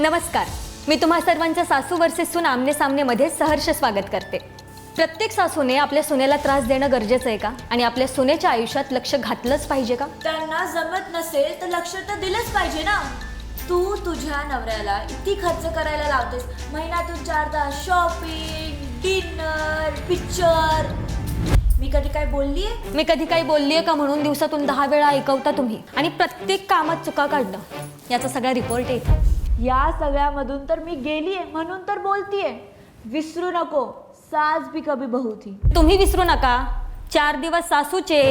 नमस्कार. मी तुम्हा सर्वांच्या सासू वर्सेस सून आमने सामनेमध्ये सहर्ष स्वागत करते. प्रत्येक सासूने आपल्या सुनेला त्रास देणं गरजेचं आहे का? आणि आपल्या सुनेच्या आयुष्यात लक्ष घातलंच पाहिजे का? त्यांना जमत नसेल तर लक्ष तर दिलंच पाहिजे ना. तू तुझ्या नवऱ्याला इतकी खर्च करायला लावतेस. महिन्यातून चारदा शॉपिंग डिनर पिक्चर मी कधी काय बोललीये? मी कधी काही बोललीये का म्हणून दिवसातून दहा वेळा ऐकवता तुम्ही? आणि प्रत्येक कामात चुका काढणं. याचा सगळा रिपोर्ट येतो या सगळ्यामधून तर मी गेली आहे म्हणून तर बोलतीये. विसरू नको सास भी कभी बहू थी. तुम्ही विसरू नका. चार दिवस सासूचे.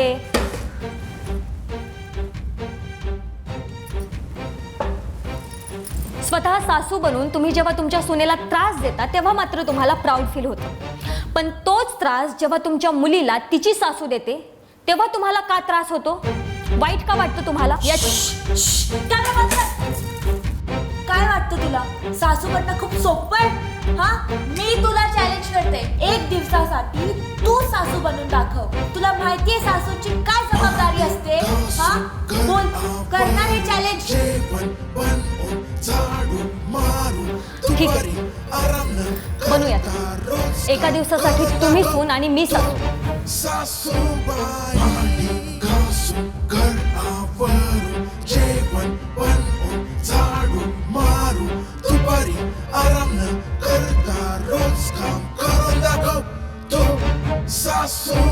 स्वतः सासू बनून तुम्ही जेव्हा तुमच्या सुनेला त्रास देता तेव्हा मात्र तुम्हाला प्राऊड फील होतं. पण तोच त्रास जेव्हा तुमच्या मुलीला तिची सासू देते तेव्हा तुम्हाला का त्रास होतो? वाईट का वाटतं तुम्हाला? या वाटतं तुला? करणं खूप सोपं आहे. हा? मी तुला चॅलेंज करते. एक दिवसासाठी तू सासू बनून दाखव. तुला माहितीये सासूची काय जबाबदारी असते? हा? बोल. करणार हे चॅलेंज ठीक आहे. बनूयात. एका दिवसासाठी तुम्ही सून आणि मी सासू. soul.